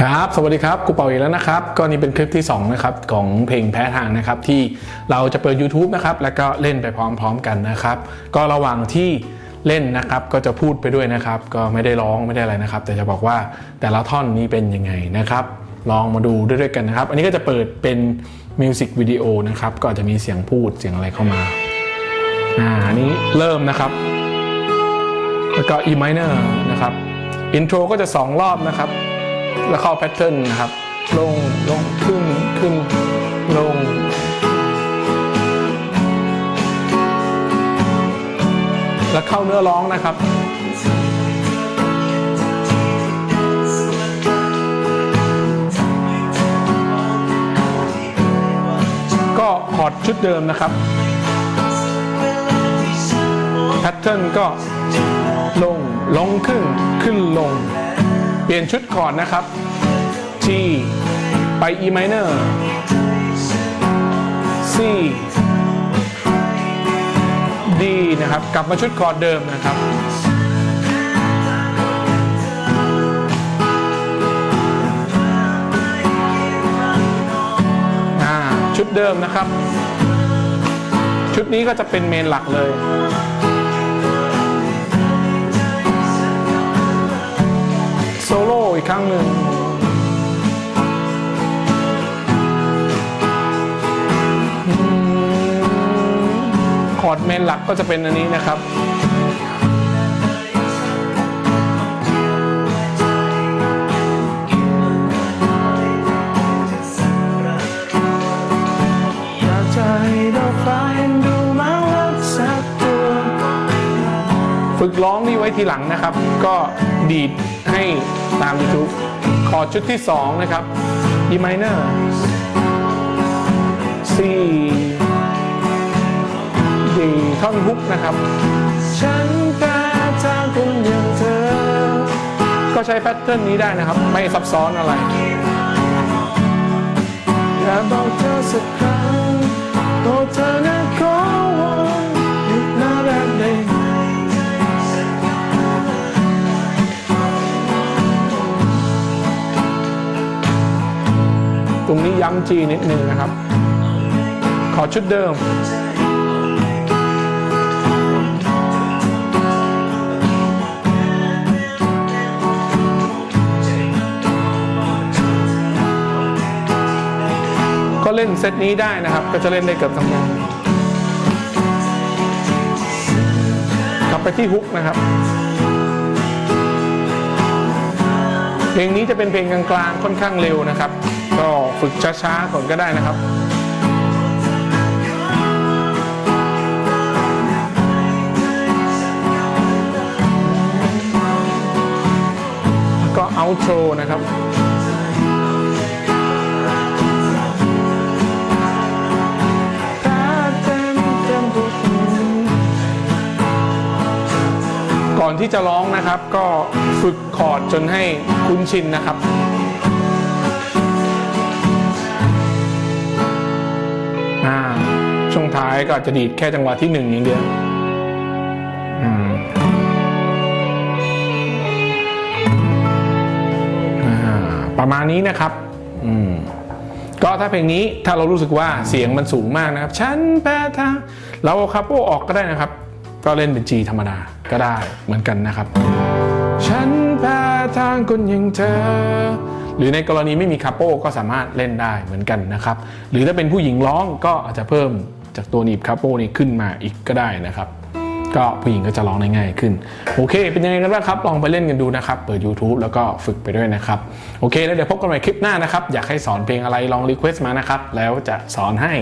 ครับ สวัสดีครับ กูเปาอีกแล้วนะครับ ก็นี่เป็นคลิปที่ 2 นะครับ ของเพลงแพ้ทางนะครับ ที่เราจะเปิด YouTube นะครับ แล้วก็เล่นไปพร้อมๆกันนะครับ ก็ระหว่างที่เล่นนะครับ ก็จะพูดไปด้วยนะครับ ก็ไม่ได้ร้องไม่ได้อะไรนะครับ แต่จะบอกว่าแต่ละท่อนนี้เป็นยังไงนะครับ ลองมาดูด้วยๆกันนะครับ อันนี้ก็จะเปิดเป็นมิวสิกวิดีโอนะครับ ก็จจะมีเสียงพูดเสียงอะไรเข้ามา อ่า อันนี้เริ่มนะครับ แล้วก็ E minor นะครับ อินโทรก็จะ 2 รอบนะครับ แล้วเข้าแพทเทิร์นนะครับ ลงลงขึ้นขึ้นลงแล้วเข้าเนื้อร้องนะครับ ก็คอร์ดชุดเดิมนะครับ แพทเทิร์นก็ลงลงขึ้นขึ้นลง เปลี่ยนชุดคอร์ดนะครับ G ไป E minor C D นะครับ กลับมาชุดคอร์ดเดิมนะครับชุดเดิมนะครับ ชุดนี้ก็จะเป็นเมนหลักเลย ร์ดเมนหลักก็จะเป็นอันนี้นะครับอยากจะให้ดอกฟ้าเห็นดูมาว่าสักตัวฝึกร้องนี่ไว้ทีหลังนะครับ ก็ดีดให้ตาม YouTube คอร์ดชุดที่ 2 นะครับ E minor C D ท่อนฮุกนะครับ ฉันแพ้ทางคนอย่างเธอ ก็ใช้แพทเทิร์นนี้ได้นะครับ ไม่ซับซ้อนอะไร อยากบอกเธอสักครั้งโปรดเธอนะขอวอนหยุดน่ารักได้ไหมตรงนี้ย้ำจีนิดนึงนะครับ ขอชุดเดิม ก็เล่นเซตนี้ได้นะครับ ก็จะเล่นได้เกือบทั้งวงกลับไปที่ฮุกนะครับ เพลงนี้จะเป็นเพลงกลางๆค่อนข้างเร็วนะครับ ก็ฝึกช้าๆก่อนก็ได้นะครับก็เอาโทรนะครับ อนที่จะร้องนะครับ ก็ฝึกคอร์ดจนให้คุ้นชินนะครับช่วงท้ายก็จะดีดแค่จังหวะที่หนึ่งอย่างเดียวประมาณนี้นะครับก็ถ้าเพลงนี้ถ้าเรารู้สึกว่าเสียงมันสูงมากนะครับ ฉันแพ้ทางเราเอาคาโปออกก็ได้นะครับ ก็เล่นเป็น G ธรรมดา ก็ได้เหมือนกันนะครับ ฉันแพ้ทางคนอย่างเธอ หรือในกรณีไม่มีคาโป้ก็สามารถเล่นได้เหมือนกันนะครับ หรือถ้าเป็นผู้หญิงร้องก็อาจจะเพิ่มจากตัวหนีบคาโป้นี้ขึ้นมาอีกก็ได้นะครับ ก็ผู้หญิงก็จะร้องได้ง่ายขึ้น โอเค เป็นยังไงกันบ้างครับ ลองไปเล่นกันดูนะครับ เปิด YouTube แล้วก็ฝึกไปด้วยนะครับ โอเค แล้วเดี๋ยวพบกันใหม่คลิปหน้านะครับ อยากให้สอนเพลงอะไรลองรีเควสต์มานะครับ แล้วจะสอนให้